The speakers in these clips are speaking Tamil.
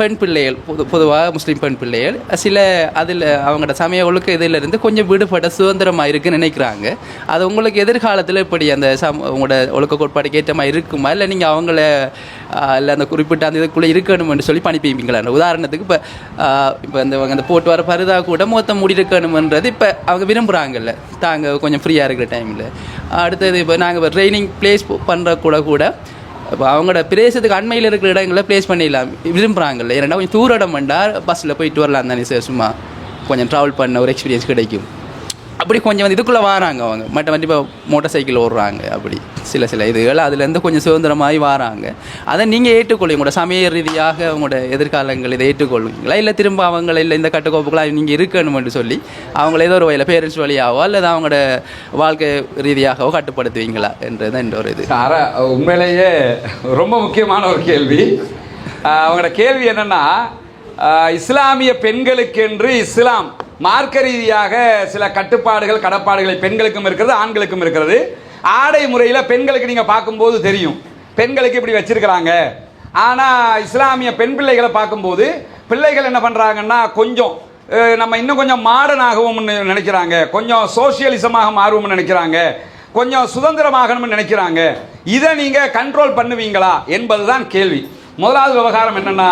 பெண் பிள்ளைகள் பொது பொதுவாக முஸ்லீம் பெண் பிள்ளைகள் சில அதில் அவங்களோட சமய ஒழுக்க இதிலிருந்து கொஞ்சம் விடுபட சுதந்திரமாக இருக்குன்னு நினைக்கிறாங்க. அது உங்களுக்கு எதிர்காலத்தில் இப்படி அந்த சம் உங்களோட ஒழுக்க கோட்பாடுக்கு ஏற்ற மாதிரி இருக்குமா? இல்லை நீங்கள் அவங்கள இல்லை அந்த குறிப்பிட்ட அந்த இதுக்குள்ளே இருக்கணும்னு சொல்லி பணிப்பீங்களா? உதாரணத்துக்கு இப்போ இப்போ இந்த அந்த போட்டு வர பருதா கூட மொத்தம் மூடி இருக்கணுமன்றது இப்போ அவங்க விரும்புகிறாங்கல்ல தாங்க கொஞ்சம் ஃப்ரீயாக இருக்கிற டைமில் அடுத்தது இப்போ நாங்கள் ட்ரைனிங் ப்ளேஸ் பண்ணுற கூட கூட இப்போ அவங்களோட பிரதேசத்துக்கு அண்மையில் இருக்கிற இடங்களில் ப்ளேஸ் பண்ணிடலாம். விரும்புகிறாங்கல்ல ஏன்னா கொஞ்சம் தூர இடம் பண்ணால் பஸ்ஸில் போயிட்டு வரலாம் தானே சார் சும்மா. கொஞ்சம் ட்ராவல் பண்ண ஒரு எக்ஸ்பீரியன்ஸ் கிடைக்கும். அப்படி கொஞ்சம் வந்து இதுக்குள்ளே வராங்க அவங்க. மற்ற மற்ற இப்போ மோட்டார் சைக்கிள் ஓடுறாங்க அப்படி. சில சில இதுகள் அதுலேருந்து கொஞ்சம் சுதந்திரமாகி வராங்க. அதை நீங்கள் ஏற்றுக்கொள்ளுங்க. உங்களோட சமய ரீதியாக உங்களோட எதிர்காலங்கள் இதை ஏற்றுக்கொள்வீங்களா இல்லை திரும்ப அவங்கள இல்லை இந்த கட்டுக்கோப்புகளாக நீங்கள் இருக்கணும்னு சொல்லி அவங்கள ஏதோ ஒரு வகையில் பேரண்ட்ஸ் வழியாகவோ அல்லது அவங்களோட வாழ்க்கை ரீதியாகவோ கட்டுப்படுத்துவீங்களா என்றது இந்த ஒரு இது. உண்மையிலேயே ரொம்ப முக்கியமான ஒரு கேள்வி. அவங்களோட கேள்வி என்னென்னா இஸ்லாமிய பெண்களுக்கென்று இஸ்லாம் மார்க்க ரீதியாக சில கட்டுப்பாடுகள் கடப்பாடுகளை பெண்களுக்கும் இருக்கிறது ஆண்களுக்கும் இருக்கிறது. ஆடை முறையில் பெண்களுக்கு நீங்கள் பார்க்கும்போது தெரியும். பெண்களுக்கு இப்படி வச்சிருக்கிறாங்க. ஆனால் இஸ்லாமிய பெண் பிள்ளைகளை பார்க்கும்போது பிள்ளைகள் என்ன பண்ணுறாங்கன்னா கொஞ்சம் நம்ம இன்னும் கொஞ்சம் மாடர்ன் நினைக்கிறாங்க. கொஞ்சம் சோசியலிசமாக மாறுவோம்னு நினைக்கிறாங்க. கொஞ்சம் சுதந்திரமாகணும்னு நினைக்கிறாங்க. இதை நீங்கள் கண்ட்ரோல் பண்ணுவீங்களா என்பதுதான் கேள்வி. முதலாவது விவகாரம் என்னென்னா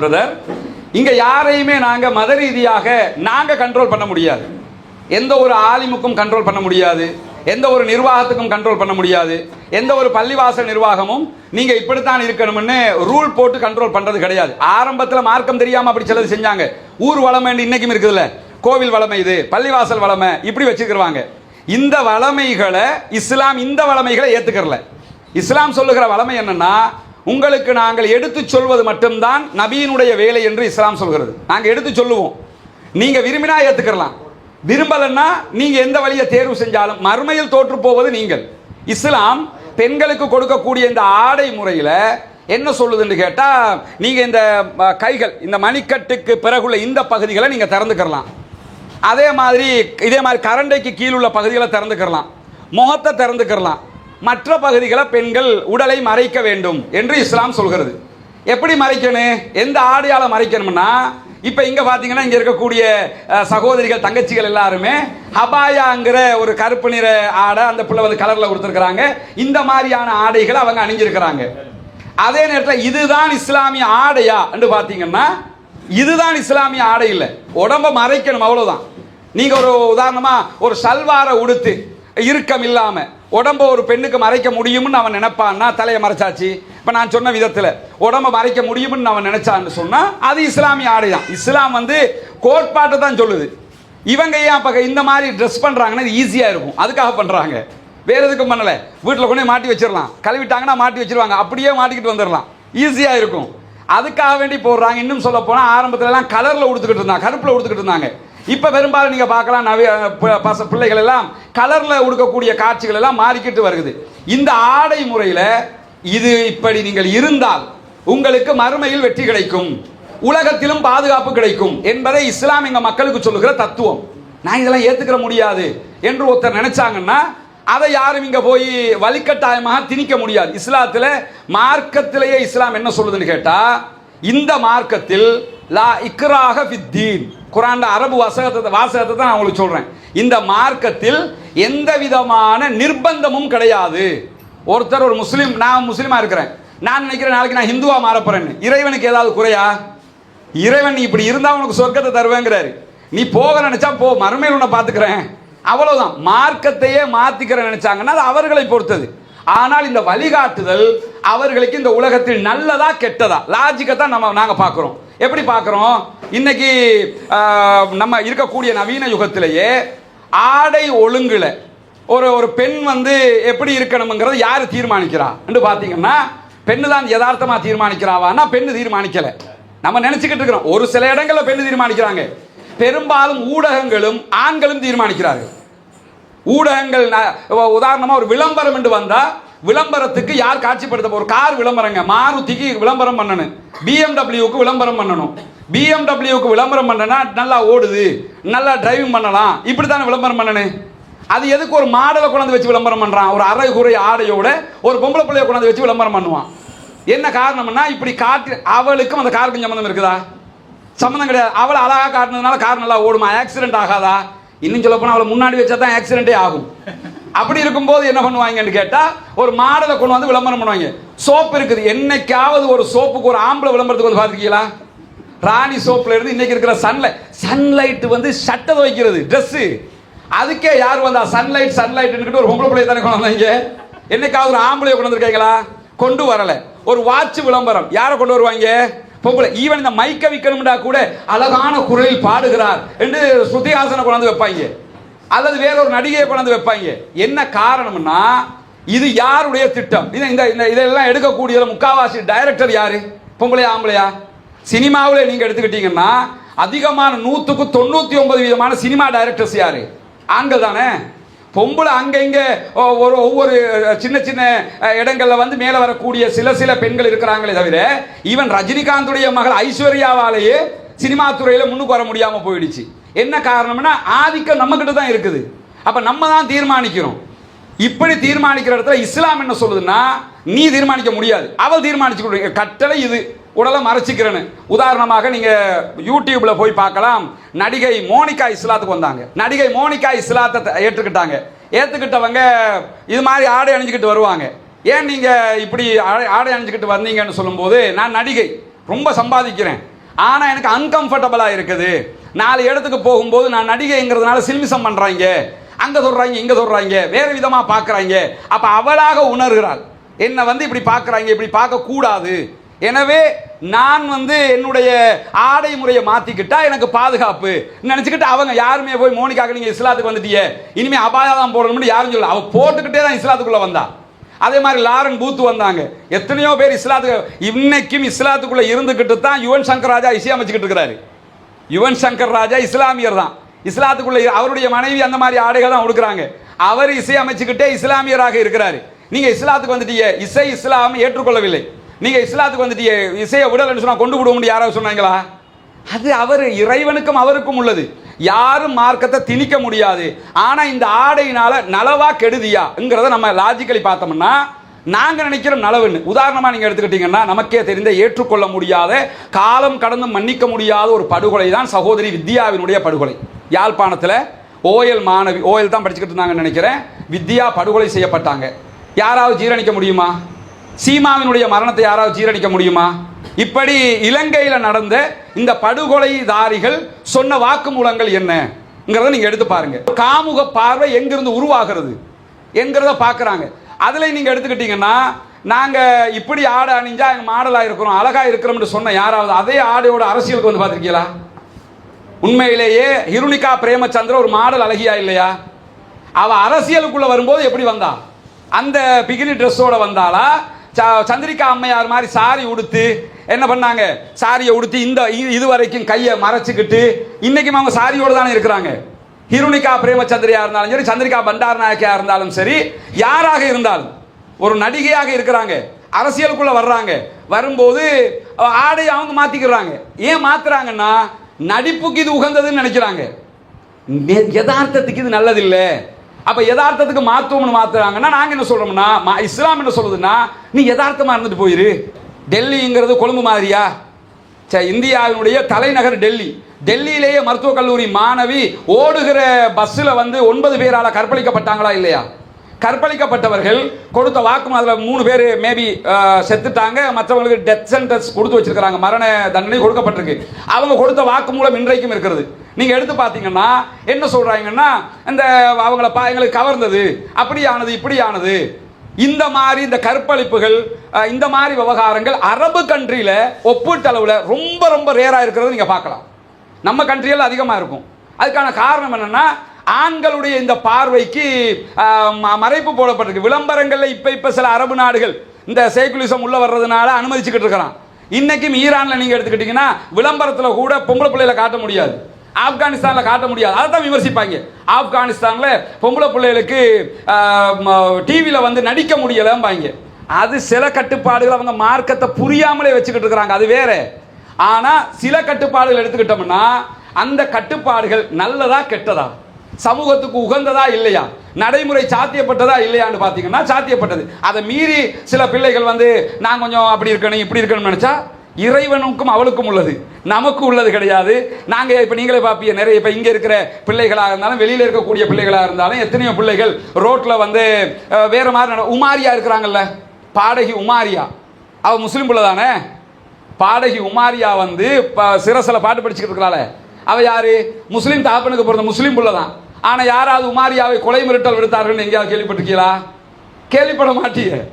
பிரதர் இங்க யாரையுமே நாங்க மத ரீதியாக நாங்க கண்ட்ரோல் பண்ண முடியாது. எந்த ஒரு ஆலிமுக்கும் கண்ட்ரோல் பண்ண முடியாது. எந்த ஒரு நிர்வாகத்துக்கும் கண்ட்ரோல் பண்ண முடியாது. எந்த ஒரு பள்ளிவாசல் நிர்வாகமும் நீங்க இப்படித்தான் இருக்கணும்னு ரூல் போட்டு கண்ட்ரோல் பண்றது கிடையாது. ஆரம்பத்தில் மார்க்கம் தெரியாம அப்படி சிலது செஞ்சாங்க. ஊர் வளமை இன்னைக்கும் இருக்குதுல்ல. கோவில் வளமை இது பள்ளிவாசல் வளமை இப்படி வச்சுக்கிருவாங்க இந்த வளமைகளை இஸ்லாம் இந்த வளமைகளை ஏத்துக்கறல. இஸ்லாம் சொல்லுகிற வளமை என்னன்னா உங்களுக்கு நாங்கள் எடுத்து சொல்வது மட்டும்தான் நபியினுடைய வேலை என்று இஸ்லாம் சொல்கிறது. நாங்கள் எடுத்து சொல்லுவோம். நீங்கள் விரும்பினா ஏத்துக்கலாம் விரும்பலன்னா நீங்கள் எந்த வழியை தேர்வு செஞ்சாலும் மறுமையில் தோற்று போவது நீங்கள். இஸ்லாம் பெண்களுக்கு கொடுக்கக்கூடிய இந்த ஆடை முறையில் என்ன சொல்லுதுன்னு கேட்டால் நீங்கள் இந்த கைகள் இந்த மணிக்கட்டுக்கு பிறகுள்ள இந்த பகுதிகளை நீங்கள் திறந்துக்கிறலாம். அதே மாதிரி இதே மாதிரி கரண்டைக்கு கீழுள்ள பகுதிகளை திறந்துக்கிறலாம். முகத்தை திறந்துக்கிறலாம். மற்ற பகுதிகளை பெண்கள் உடலை மறைக்க வேண்டும் என்று இஸ்லாம் சொல்கிறது. எப்படி மறைக்கணும்? எந்த ஆடையால மறைக்கணும்னா இப்போ இங்க பாத்தீங்கன்னா இங்க இருக்கக்கூடிய சகோதரிகள் தங்கச்சிகள் எல்லாருமே ஹபாயாங்கிற ஒரு கருப்பு நிற ஆடை அந்த பிள்ளை வந்து கலர்ல கொடுத்துருக்குறாங்க. இந்த மாதிரியான ஆடைகளை அவங்க அணிஞ்சிருக்கிறாங்க. அதே நேரத்தில் இதுதான் இஸ்லாமிய ஆடையா என்று பார்த்தீங்கன்னா இதுதான் இஸ்லாமிய ஆடை இல்லை. உடம்ப மறைக்கணும் அவ்வளவுதான். நீங்க ஒரு உதாரணமா ஒரு சல்வாரை உடுத்து இறுக்கம் இல்லாமல் உடம்ப ஒரு பெண்ணுக்கு மறைக்க முடியும்னு அவன் நினைப்பான்னா தலையை மறைச்சாச்சு. இப்போ நான் சொன்ன விதத்தில் உடம்ப மறைக்க முடியும்னு அவன் நினைச்சான்னு சொன்னால் அது இஸ்லாமிய ஆடை தான் இஸ்லாம் வந்து கோட்பாட்டை தான் சொல்லுது. இவங்க ஏன் அப்போ இந்த மாதிரி ட்ரெஸ் பண்ணுறாங்கன்னா இது ஈஸியாக இருக்கும். அதுக்காக பண்ணுறாங்க வேறு எதுக்கும் பண்ணலை. வீட்டில் கொண்டு மாட்டி வச்சிடலாம். கழுவிட்டாங்கன்னா மாட்டி வச்சிருவாங்க. அப்படியே மாட்டிக்கிட்டு வந்துடலாம். ஈஸியாக இருக்கும். அதுக்காக வேண்டி போடுறாங்க. இன்னும் சொல்ல போனால் ஆரம்பத்துலலாம் கலரில் உடுத்துக்கிட்டு இருந்தாங்க. கருப்பில் உடுத்துக்கிட்டு இருந்தாங்க. இப்ப பெரும்பாலும் நீங்க பார்க்கலாம் நவி ப- பச பிள்ளைகள் எல்லாம் கலர்ல உடுக்கக்கூடிய காட்சிகள் எல்லாம் மாறிக்கிட்டு வருது இந்த ஆடை முறையில இது இப்படி நீங்கள் இருந்தால் உங்களுக்கு மறுமையில் வெற்றி கிடைக்கும் உலகத்திலும் பாதுகாப்பு கிடைக்கும் என்பதை இஸ்லாம் எங்க மக்களுக்கு சொல்லுகிற தத்துவம். நான் இதெல்லாம் ஏத்துக்கிற முடியாது என்று ஒருத்தர் நினைச்சாங்கன்னா அதை யாரும் இங்க போய் வலிக்கட்டாயமாக திணிக்க முடியாது. இஸ்லாத்துல மார்க்கத்திலேயே இஸ்லாம் என்ன சொல்லுதுன்னு கேட்டா இந்த மார்க்கத்தில் லா இக்ராக வித்தீன் குரான்ல அரபு வாசகத்தை வாசகத்தை தான் நான் உங்களுக்கு சொல்றேன். இந்த மார்க்கத்தில் எந்த விதமான நிர்பந்தமும் கிடையாது. ஒருத்தர் ஒரு முஸ்லீம் நான் முஸ்லீமா இருக்கிறேன். நான் நினைக்கிறேன் நாளைக்கு நான் ஹிந்துவா மாறப்போறேன்னு இறைவனுக்கு ஏதாவது குறையா? இறைவன் நீ இப்படி இருந்தா உனக்கு சொர்க்கத்தை தருவேங்கிறாரு. நீ போக நினைச்சா போ மறுமையில் உன்னை பாத்துக்கிறேன் அவ்வளவுதான். மார்க்கத்தையே மாத்திக்கிற நினைச்சாங்கன்னா அது அவர்களை பொறுத்தது. ஆனால் இந்த வழிகாட்டுதல் அவர்களுக்கு இந்த உலகத்தில் நல்லதா கெட்டதா? லாஜிக்கை தான் நம்ம நாங்கள் பார்க்குறோம். எப்படி பார்க்குறோம்? இன்னைக்கு நம்ம இருக்கக்கூடிய நவீன யுகத்திலேயே ஆடை ஒழுங்குல ஒரு ஒரு பெண் வந்து எப்படி இருக்கணுங்கிறது யார் தீர்மானிக்கிறா? என்று பார்த்தீங்கன்னா பெண்ணு தான் யதார்த்தமாக தீர்மானிக்கிறாவான்னா பெண்ணு தீர்மானிக்கலை. நம்ம நினச்சிக்கிட்டு இருக்கிறோம். ஒரு சில இடங்களில் பெண்ணு தீர்மானிக்கிறாங்க. பெரும்பாலும் ஊடகங்களும் ஆண்களும் தீர்மானிக்கிறார்கள். ஊடகங்கள் உதாரணமாக ஒரு விளம்பரம் என்று வந்தால் விளம்பரத்துக்கு யார் காட்சிப்படுத்த ஒரு கார் விளம்பரங்க. மாருதிக்கு விளம்பரம் பண்ணணும். பிஎம்டபிள்யூக்கு விளம்பரம் பண்ணணும். பிஎம்டபிள்யூக்கு விளம்பரம் பண்ணனா நல்லா ஓடுது. நல்லா டிரைவிங் பண்ணலாம். இப்படி தானே விளம்பரம் பண்ணணும். அது எதுக்கு ஒரு மாடலை கொண்டாந்து வச்சு விளம்பரம் பண்ணுறான் ஒரு அரை குறை ஆடையோட ஒரு பொம்பளை பிள்ளைய கொண்டாந்து வச்சு விளம்பரம் பண்ணுவான். என்ன காரணம்னா இப்படி காட்டு அவளுக்கும் அந்த காருக்கும் சம்மந்தம் இருக்குதா? சம்மந்தம் கிடையாது. அவளை அழகா காட்டினதுனால கார் நல்லா ஓடுமா? ஆக்சிடென்ட் ஆகாதா? இன்னும் சொல்ல அவளை முன்னாடி வச்சா தான் ஆக்சிடென்ட்டே ஆகும். அப்படி இருக்கும்போது என்ன பண்ணுவாங்கன்னு கேட்டால் ஒரு மாடலை கொண்டு வந்து விளம்பரம் பண்ணுவாங்க. சோப்பு இருக்குது. என்னைக்காவது ஒரு சோப்புக்கு ஒரு ஆம்பளை விளம்பரத்துக்கு வந்து பார்த்துருக்கீங்களா? ராணி சோப்பில் இருந்து இன்னைக்கு இருக்கிற சன்லைட் சன்லைட் வந்து சட்டை துவைக்கிறது ட்ரெஸ்ஸு அதுக்கே யார் வந்தா சன்லைட் சன்லைட் ஒரு பொம்பளை பிள்ளைய தானே கொண்டு வந்தாங்க? என்னைக்காவது ஒரு ஆம்பளைய கொண்டு வந்திருக்கீங்களா? கொண்டு வரல. ஒரு வாட்ச் விளம்பரம். யாரை கொண்டு வருவாங்க? பொம்பளை. ஈவன் இந்த மைக்க விற்கணும்டா கூட அழகான குரலில் பாடுகிறார் என்று ஸ்ருதிஹாசனை கொண்டாந்து வைப்பாங்க. அல்லது வேற ஒரு நடிகையை கொண்டாந்து வைப்பாங்க. என்ன காரணம்னா இது யாருடைய திட்டம்? இது இந்த இந்த இதெல்லாம் எடுக்கக்கூடிய முக்காவாசி டைரக்டர் யாரு? பொம்பளையா ஆம்பளையா? சினிமாவில் நீங்க எடுத்துக்கிட்டீங்கன்னா அதிகமான நூற்றுக்கு தொண்ணூற்றி ஒன்பது விதமான சினிமா டைரக்டர்ஸ் யாரு? ஆண்கள் தானே. பொம்பளை அங்க ஒரு ஒவ்வொரு சின்ன சின்ன இடங்களில் வந்து மேலே வரக்கூடிய சில சில பெண்கள் இருக்கிறாங்களே தவிர ஈவன் ரஜினிகாந்துடைய மகள் ஐஸ்வர்யாவாலேயே சினிமா துறையில் முன்னுக்கு வர முடியாமல் போயிடுச்சு. என்ன காரணம்னா ஆதிக்கம் நம்மக்கிட்ட தான் இருக்குது. அப்போ நம்ம தான் தீர்மானிக்கிறோம். இப்படி தீர்மானிக்கிற இடத்துல இஸ்லாம் என்ன சொல்லுதுன்னா நீ தீர்மானிக்க முடியாது. அவள் தீர்மானிச்சு கொடுங்க கட்டளை இது. உடலை மறைச்சிக்கிறேன்னு. உதாரணமாக நீங்கள் யூடியூப்பில் போய் பார்க்கலாம். நடிகை மோனிகா இஸ்லாத்துக்கு வந்தாங்க. நடிகை மோனிகா இஸ்லாத்தை ஏற்றுக்கிட்டாங்க. ஏற்றுக்கிட்டவங்க இது மாதிரி ஆடை அணிஞ்சுக்கிட்டு வருவாங்க. ஏன் நீங்கள் இப்படி ஆடை ஆடை அணிஞ்சுக்கிட்டு வந்தீங்கன்னு சொல்லும்போது நான் நடிகை. ரொம்ப சம்பாதிக்கிறேன். ஆனால் எனக்கு அன்கம்ஃபர்டபுளாக இருக்குது. நாலு இடத்துக்கு போகும்போது நான் நடிகைங்கிறதுனால சில்மிசம் பண்ணுறாங்க அங்கே சொல்கிறாங்க இங்கே சொல்கிறாங்க வேறு விதமாக பார்க்குறாங்க அப்போ அவளாக உணர்கிறாள். என்னை வந்து இப்படி பார்க்குறாங்க இப்படி பார்க்கக்கூடாது. எனவே நான் வந்து என்னுடைய ஆடை முறையை மாத்திக்கிட்டா எனக்கு பாதுகாப்பு. நினச்சிக்கிட்டு அவங்க யாருமே போய் மோனிக்காக நீங்கள் இஸ்லாத்துக்கு வந்துட்டியே. இனிமே அபாயம் தான் போடணும்னு யாரும் சொல்லல. அவள் போட்டுக்கிட்டே தான் இஸ்லாத்துக்குள்ளே வந்தா. அதே மாதிரி லாரன் பூத்து வந்தாங்க. எத்தனையோ பேர் இஸ்லாத்துக்கு இன்னைக்கும் இஸ்லாத்துக்குள்ளே இருந்துக்கிட்டு தான் யுவன் சங்கர் ராஜா இசையமைச்சுக்கிட்டு இருக்கிறாரு. யுவன் சங்கர் ராஜா இஸ்லாமியர் தான். இஸ்லாத்துக்குள்ளே அவருடைய மனைவி அந்த மாதிரி ஆடைகள் தான் கொடுக்குறாங்க அவர் இசையமைச்சுக்கிட்டே இஸ்லாமியராக இருக்கிறாரு. நீங்கள் இஸ்லாத்துக்கு வந்துட்டீங்க. இசை இஸ்லாம் ஏற்றுக்கொள்ளவில்லை. நீங்கள் இஸ்லாத்துக்கு வந்துட்டீங்க. இசையை விடலன்னு சொன்னால் கொண்டு விடுவோம்னு யாராவது சொன்னாங்களா? அது அவர் இறைவனுக்கும் அவருக்கும் உள்ளது. யாரும் மார்க்கத்தை திணிக்க முடியாது. ஆனால் இந்த ஆடையினால நலவா கெடுதியாங்கிறத நம்ம லாஜிக்கலி பார்த்தோம்னா நாங்கள் நினைக்கிறோம் நலவுன்னு. உதாரணமாக நீங்கள் எடுத்துக்கிட்டீங்கன்னா நமக்கே தெரிந்த ஏற்றுக்கொள்ள முடியாத காலம் கடந்து மன்னிக்க முடியாத ஒரு படுகொலை தான் சகோதரி வித்யாவினுடைய படுகொலை. யாழ்ப்பாணத்தில் ஓஎல் மாணவி ஓஎல் தான் படிச்சுக்கிட்டு இருந்தாங்கன்னு நினைக்கிறேன். வித்யா படுகொலை செய்யப்பட்டாங்க. யாராவது ஜீரணிக்க முடியுமா? சீமாவினுடைய மரணத்தை யாராவது ஜீரணிக்க முடியுமா? இப்படி இலங்கையில் நடந்த இந்த படுகொலைதாரிகள் சொன்ன வாக்குமூலங்கள் என்னங்கிறத நீங்க எடுத்து பாருங்க. காமுக பார்வை எங்கிருந்து உருவாகிறது என்கிறத பார்க்குறாங்க அதில் நீங்கள் எடுத்துக்கிட்டீங்கன்னா நாங்கள் இப்படி ஆடை அணிஞ்சா எங்கள் மாடலாக இருக்கிறோம் அழகாக இருக்கிறோம்னு சொன்ன யாராவது அதே ஆடையோட அரசியலுக்கு வந்து பார்த்துருக்கீங்களா? உண்மையிலேயே ஹிருணிகா பிரேமச்சந்திர ஒரு மாடல் அழகியா இல்லையா? அவள் அரசியலுக்குள்ள வரும்போது எப்படி வந்தா? அந்த பிகினி ட்ரெஸ்ஸோட வந்தாளா? ச- சந்திரிகா அம்மையார் மாதிரி சாரி உடுத்து என்ன பண்ணாங்க? சாரியை உடுத்தி இந்த இ- இது வரைக்கும் கையை மறைச்சிக்கிட்டு இன்னைக்கும் அவங்க சாரியோடு தானே இருக்கிறாங்க. ஹிருணிகா பிரேமச்சந்திரியா இருந்தாலும் சரி சந்திரிகா பண்டார் நாயக்கியா இருந்தாலும் சரி யாராக இருந்தாலும் ஒரு நடிகையாக இருக்கிறாங்க. அரசியலுக்குள்ள வர்றாங்க. வரும்போது ஆடை அவங்க மாத்திக்கிறாங்க. ஏன் மாத்துறாங்கன்னா நடிப்புக்கு இது உகந்ததுன்னு நினைக்கிறாங்க. யதார்த்தத்துக்கு இது நல்லதில்லை. அப்ப யதார்த்தத்துக்கு மாத்துவோம்னு மாத்துறாங்கன்னா நாங்க என்ன சொல்றோம்னா மா- இஸ்லாம் என்ன சொல்லுதுன்னா நீ யதார்த்தமா இருந்துட்டு போயிரு. டெல்லிங்கிறது கொழும்பு மாதிரியா? சரி இந்தியாவினுடைய தலைநகர் டெல்லி. டெல்லியிலேயே மருத்துவக் கல்லூரி மாணவி ஓடுகிற பஸ்ஸில் வந்து ஒன்பது பேரால் கற்பழிக்கப்பட்டாங்களா இல்லையா? கற்பழிக்கப்பட்டவர்கள் கொடுத்த வாக்கு அதில் மூணு பேர் மேபி செத்துட்டாங்க. மற்றவங்களுக்கு டெத் சென்டென்ஸ் கொடுத்து வச்சிருக்கிறாங்க. மரண தண்டனை கொடுக்கப்பட்டிருக்கு. அவங்க கொடுத்த வாக்கு மூலம் இன்றைக்கும் இருக்கிறது. நீங்கள் எடுத்து பார்த்தீங்கன்னா என்ன சொல்கிறாங்கன்னா இந்த அவங்கள பா எங்களுக்கு கவர்ந்தது. அப்படியானது இப்படியானது. இந்த மாதிரி இந்த கற்பழிப்புகள் இந்த மாதிரி விவகாரங்கள் அரபு கண்ட்ரியில் ஒப்பீட்டளவில் ரொம்ப ரொம்ப ரேராக இருக்கிறத நீங்கள் பார்க்கலாம். நம்ம கண்ட்ரியில் அதிகமாக இருக்கும். அதுக்கான காரணம் என்னென்னா ஆண்களுடைய இந்த பார்வைக்கு ம- மறைப்பு போடப்பட்டிருக்கு. விளம்பரங்களில் இப்போ இப்போ சில அரபு நாடுகள் இந்த சேகுலிசம் உள்ளே வர்றதுனால அனுமதிச்சுக்கிட்டு இருக்கிறான். இன்றைக்கும் ஈரானில் நீங்கள் எடுத்துக்கிட்டிங்கன்னா விளம்பரத்தில் கூட பொம்பளை பிள்ளையில காட்ட முடியாது. ஆப்கானிஸ்தானில் காட்ட முடியாது. அதை தான் விமர்சிப்பாங்க. ஆப்கானிஸ்தானில் பொம்பளை பிள்ளைகளுக்கு டிவியில் வந்து நடிக்க முடியலம்பாங்க. அது சில கட்டுப்பாடுகள் அவங்க மார்க்கத்தை புரியாமலே வச்சுக்கிட்டு இருக்கிறாங்க. அது வேற. ஆனால் சில கட்டுப்பாடுகள் எடுத்துக்கிட்டோம்னா அந்த கட்டுப்பாடுகள் நல்லதா கெட்டதா? சமூகத்துக்கு உகந்ததா இல்லையா? நடைமுறை சாத்தியப்பட்டதா இல்லையான்னு பார்த்தீங்கன்னா சாத்தியப்பட்டது. அதை மீறி சில பிள்ளைகள் வந்து நான் கொஞ்சம் அப்படி இருக்கணும் இப்படி இருக்கணும்னு நினச்சா இறைவனுக்கும் அவளுக்கும் உள்ளது. நமக்கு உள்ளது கிடையாது. நாங்கள் இப்போ நீங்களே பார்ப்பீங்க நிறைய இப்போ இங்கே இருக்கிற பிள்ளைகளாக இருந்தாலும் வெளியில் இருக்கக்கூடிய பிள்ளைகளாக இருந்தாலும் எத்தனையோ பிள்ளைகள் ரோட்டில் வந்து வேறு மாதிரி உமாரியா இருக்கிறாங்கல்ல? பாடகி உமாரியா. அவள் முஸ்லீம் பிள்ளை தானே? பாடகி உமாரியா வந்து ப- சிரசில் பாட்டு படிச்சுக்கிட்டு இருக்கிறாளே. அவள் யார்? முஸ்லீம் தாப்பனுக்கு பிறந்த முஸ்லீம் பிள்ளை தான். ஆனால் யாராவது உமாரியாவை கொலை மிரட்டல் விடுத்தார்கள் எங்கேயாவது கேள்விப்பட்டிருக்கீங்களா? கேள்விப்பட மாட்டீங்க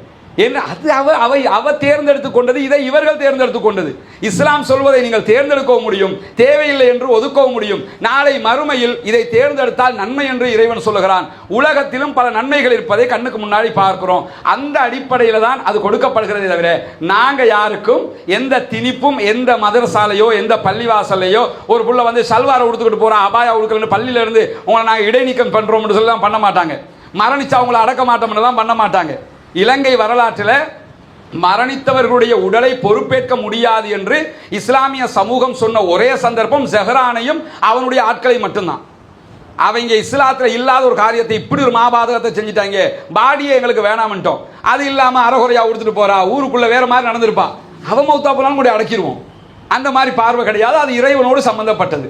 என்ன அது அவ அவை அவ தேர்ந்தெடுத்து கொண்டது இதை இவர்கள் தேர்ந்தெடுத்து கொண்டது. இஸ்லாம் சொல்வதை நீங்கள் தேர்ந்தெடுக்கவும் முடியும் தேவையில்லை என்று ஒதுக்கவும் முடியும். நாளை மறுமையில் இதை தேர்ந்தெடுத்தால் நன்மை என்று இறைவன் சொல்லுகிறான். உலகத்திலும் பல நன்மைகள் இருப்பதை கண்ணுக்கு முன்னாடி பார்க்கிறோம். அந்த அடிப்படையில் தான் அது கொடுக்கப்படுகிறதே தவிர நாங்கள் யாருக்கும் எந்த திணிப்பும் எந்த மதரசாலையோ எந்த பள்ளிவாசல்லையோ ஒரு புள்ள வந்து சல்வாரை உடுத்துக்கிட்டு போகிறான் அபாயா உடுக்கலன்னு பள்ளியிலேருந்து உங்களை நாங்கள் இடைநீக்கம் பண்ணுறோம்னு சொல்லலாம் பண்ண மாட்டாங்க. மரணிச்சா அவங்கள அடக்க மாட்டோம்னு தான் பண்ண மாட்டாங்க. இலங்கை வரலாற்றில் மரணித்தவர்களுடைய உடலை பொறுப்பேற்க முடியாது என்று இஸ்லாமிய சமூகம் சொன்ன ஒரே சந்தர்ப்பம் ஜெஹரானையும் அவனுடைய ஆட்களை மட்டும்தான். அவங்க இஸ்லாத்தில் இல்லாத ஒரு காரியத்தை இப்படி ஒரு மாபாதகத்தை செஞ்சுட்டாங்க. பாடியே எங்களுக்கு வேணாமன்ட்டோம். அது இல்லாமல் அறகுறையாக கொடுத்துட்டு போறா. ஊருக்குள்ள வேற மாதிரி நடந்திருப்பா. அவன் மௌத்தா போனாலும் கூட அடக்கிடுவோம். அந்த மாதிரி பார்வை கிடையாது. அது இறைவனோடு சம்பந்தப்பட்டது.